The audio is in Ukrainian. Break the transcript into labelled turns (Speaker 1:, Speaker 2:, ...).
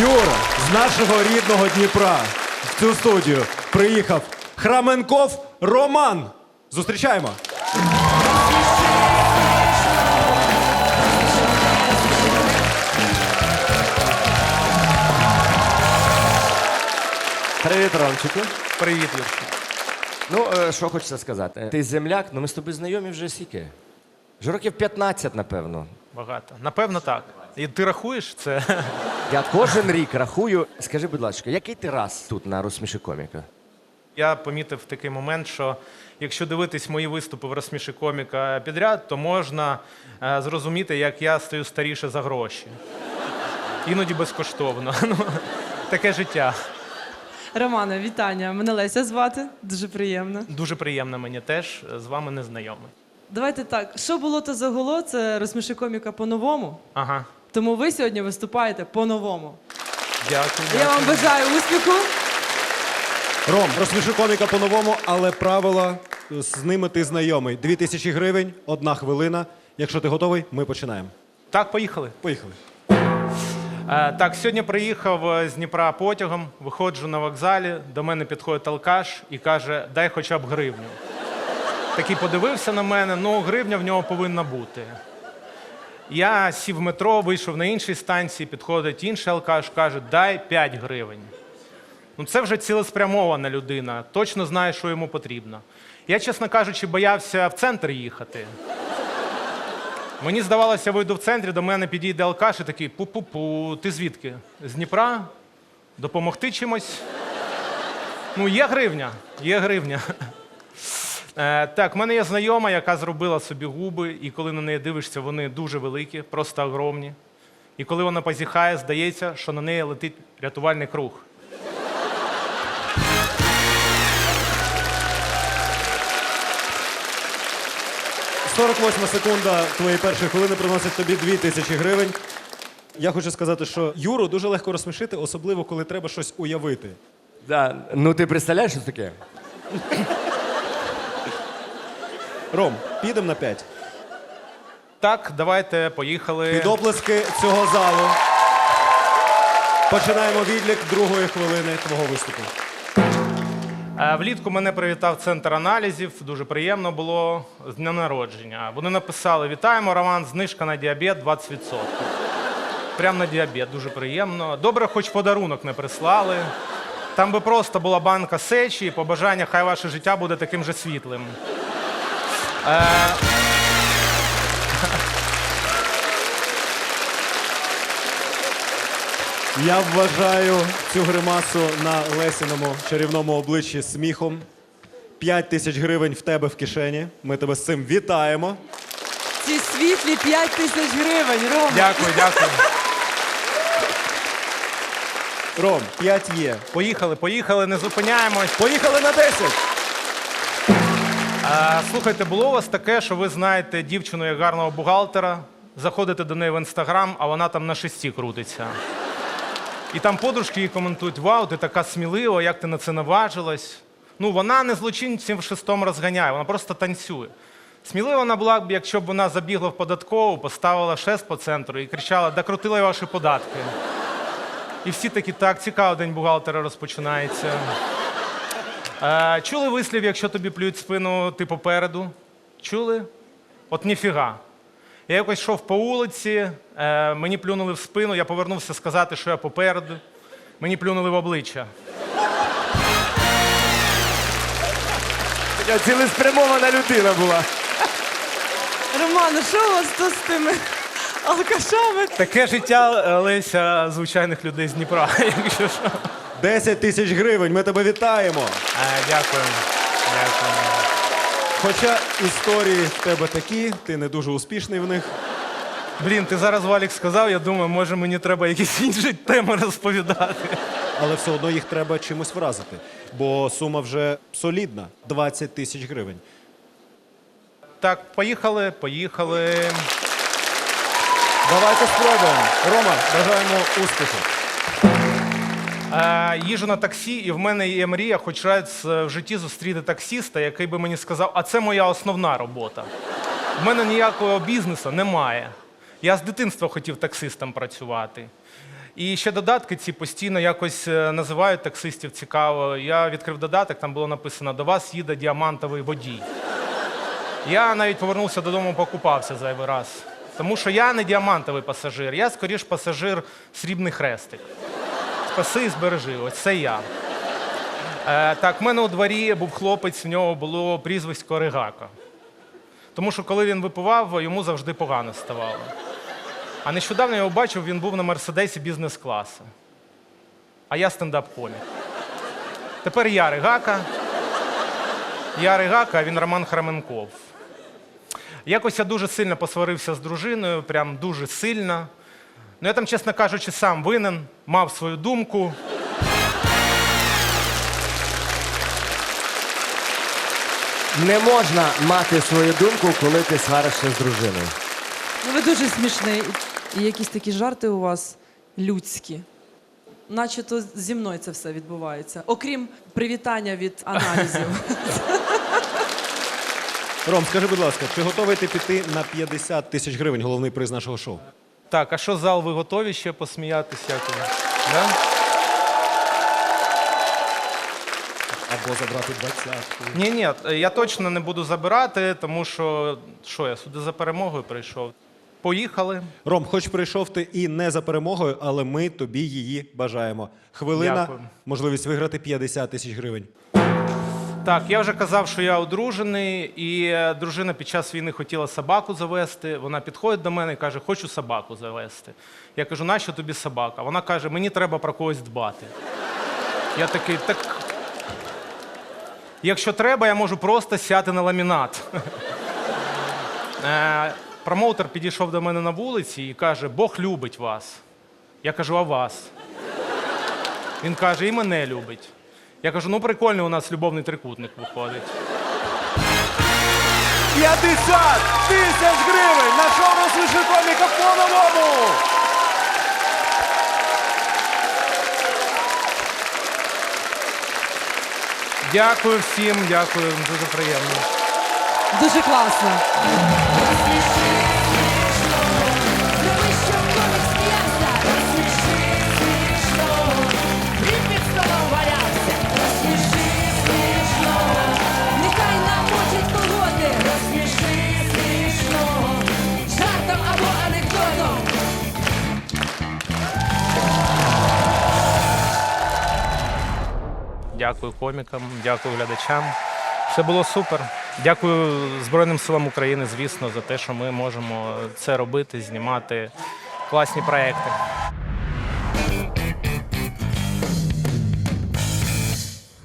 Speaker 1: Юра, з нашого рідного Дніпра в цю студію приїхав Храменков Роман. Зустрічаємо.
Speaker 2: Привіт, Ромчику.
Speaker 3: Привіт, Юрчик.
Speaker 2: Ну, е, що хочеться сказати? Ти земляк, ну ми з тобою знайомі вже скільки? Вже років 15, напевно.
Speaker 3: Багато. Напевно, так. І ти рахуєш це?
Speaker 2: Я кожен рік рахую. Скажи, будь ласка, який ти раз тут на розсміши коміка?
Speaker 3: Я помітив такий момент, що якщо дивитись мої виступи в розсміші коміка підряд, то можна е, зрозуміти, як я стаю старіше за гроші. Іноді безкоштовно. Ну, таке життя.
Speaker 4: Романе, вітання. Мене Леся звати. Дуже приємно.
Speaker 3: Дуже приємно мені теж з вами не знайомий.
Speaker 4: Давайте так. Що було, то загуло, це розсміши коміка по-новому.
Speaker 3: Ага.
Speaker 4: Тому ви сьогодні виступаєте по-новому.
Speaker 3: Дякую.
Speaker 4: Я вам бажаю успіху.
Speaker 1: Ром, розсміши коміка по-новому, але правила з ними ти знайомий. Дві тисячі гривень, одна хвилина. Якщо ти готовий, ми починаємо.
Speaker 3: Так, поїхали.
Speaker 1: Поїхали.
Speaker 3: Е, Так, сьогодні приїхав е, з Дніпра потягом, виходжу на вокзалі, до мене підходить алкаш і каже, дай хоча б гривню. Такий подивився на мене, ну гривня в нього повинна бути. Я сів в метро, вийшов на іншій станції, підходить інший алкаш, каже, дай 5 гривень. Ну це вже цілеспрямована людина, точно знає, що йому потрібно. Я, чесно кажучи, боявся в центр їхати. Мені здавалося, вийду в центрі, до мене підійде алкаш і такий пу-пу-пу, ти звідки? З Дніпра? Допомогти чимось? Ну, є гривня, є гривня. Е, так, в мене є знайома, яка зробила собі губи, і коли на неї дивишся, вони дуже великі, просто огромні. І коли вона позіхає, здається, що на неї летить рятувальний круг.
Speaker 1: – 48 секунда твоєї першої хвилини приносить тобі дві тисячі гривень. Я хочу сказати, що Юру дуже легко розсмішити, особливо коли треба щось уявити.
Speaker 2: Да. Ну ти представляєш, що таке?
Speaker 1: Ром, підемо на 5.
Speaker 3: Так, давайте, поїхали.
Speaker 1: Під оплески цього залу. Починаємо відлік другої хвилини твого виступу.
Speaker 3: Е, Влітку мене привітав центр аналізів. Дуже приємно було з дня народження. Вони написали: Вітаємо, Роман, знижка на діабет 20%. Прямо на діабет, дуже приємно. Добре, хоч подарунок не прислали. Там би просто була банка сечі і побажання, хай ваше життя буде таким же світлим.
Speaker 1: Я вважаю цю гримасу на Лесіному чарівному обличчі сміхом. 5 тисяч гривень в тебе в кишені. Ми тебе з цим вітаємо.
Speaker 4: Ці світлі 5 тисяч гривень, Рома.
Speaker 3: Дякую, дякую.
Speaker 1: Ром, 5 є.
Speaker 3: Поїхали, поїхали, не зупиняємось.
Speaker 1: Поїхали на 10.
Speaker 3: Слухайте, було у вас таке, що ви знаєте дівчину як гарного бухгалтера, заходите до неї в інстаграм, а вона там на шесті крутиться. І там подружки їй коментують: Вау, ти така смілива, як ти на це наважилась. Ну, вона не злочинців в шестом розганяє, вона просто танцює. Смілива вона була б, якщо б вона забігла в податкову, поставила шест по центру і кричала: да крутили ваші податки. І всі такі, так, цікаво, день бухгалтера розпочинається. Е, чули вислів, якщо тобі плюють спину, ти попереду? Чули? От ніфіга. Я якось йшов по вулиці, е, мені плюнули в спину, я повернувся сказати, що я попереду. Мені плюнули в обличчя.
Speaker 2: Така цілеспрямована людина була.
Speaker 4: Романе, що у вас тут з тими алкашами?
Speaker 3: Таке життя е, Леся звичайних людей з Дніпра, якщо що.
Speaker 1: 10 тисяч гривень. Ми тебе вітаємо.
Speaker 3: Дякую. Дякую.
Speaker 1: Хоча історії в тебе такі, ти не дуже успішний в них.
Speaker 3: Блін, ти зараз Валік сказав, я думаю, може мені треба якісь інші теми розповідати.
Speaker 1: Але все одно їх треба чимось вразити. Бо сума вже солідна 20 тисяч гривень.
Speaker 3: Так, поїхали, поїхали.
Speaker 1: Давайте спробуємо. Рома, бажаємо успіху.
Speaker 3: Е, їжу на таксі, і в мене є мрія, хоч раз е, в житті зустріти таксіста, який би мені сказав, а це моя основна робота. В мене ніякого бізнесу немає. Я з дитинства хотів таксистом працювати. І ще додатки ці постійно якось е, називають таксистів цікаво. Я відкрив додаток, там було написано: до вас їде діамантовий водій. Я навіть повернувся додому, покупався зайвий раз. Тому що я не діамантовий пасажир, я скоріш пасажир срібний хрестик. Спаси і збережи, ось це я. Е, так, в мене у дворі був хлопець, в нього було прізвисько Ригака. Тому що коли він випивав, йому завжди погано ставало. А нещодавно я його бачив, він був на мерседесі бізнес-класу. А я стендап-комік. Тепер я Ригака. Я Ригака, а він Роман Храменков. Якось я дуже сильно посварився з дружиною, прям дуже сильно. Ну, я там, чесно кажучи, сам винен, мав свою думку.
Speaker 2: Не можна мати свою думку, коли ти сваришся з дружиною.
Speaker 4: Ну, ви дуже смішний. І якісь такі жарти у вас людські. Наче то зі мною це все відбувається. Окрім привітання від аналізів.
Speaker 1: Ром, скажи, будь ласка, чи готовий ти піти на 50 тисяч гривень, головний приз нашого шоу?
Speaker 3: Так, а що зал, ви готові ще посміятися? Да?
Speaker 1: Або забрати двадцятку.
Speaker 3: Ні, ні, я точно не буду забирати, тому що що я сюди за перемогою прийшов. Поїхали.
Speaker 1: Ром, хоч прийшов ти і не за перемогою, але ми тобі її бажаємо. Хвилина,
Speaker 3: Дякую.
Speaker 1: можливість виграти 50 тисяч гривень.
Speaker 3: Так, я вже казав, що я одружений, і е, дружина під час війни хотіла собаку завести. Вона підходить до мене і каже: Хочу собаку завести. Я кажу, нащо тобі собака? Вона каже, мені треба про когось дбати. Я такий, так. Якщо треба, я можу просто сяти на ламінат. Е, Промоутер підійшов до мене на вулиці і каже: Бог любить вас. Я кажу, а вас? Він каже, і мене любить. Я кажу, ну прикольний у нас любовний трикутник виходить.
Speaker 1: 50 тисяч гривень! На шоу розсміши коміка по-новому!
Speaker 3: Дякую всім, дякую, дуже приємно.
Speaker 4: Дуже класно.
Speaker 3: Дякую комікам, дякую глядачам. Все було супер. Дякую Збройним силам України, звісно, за те, що ми можемо це робити, знімати класні проекти.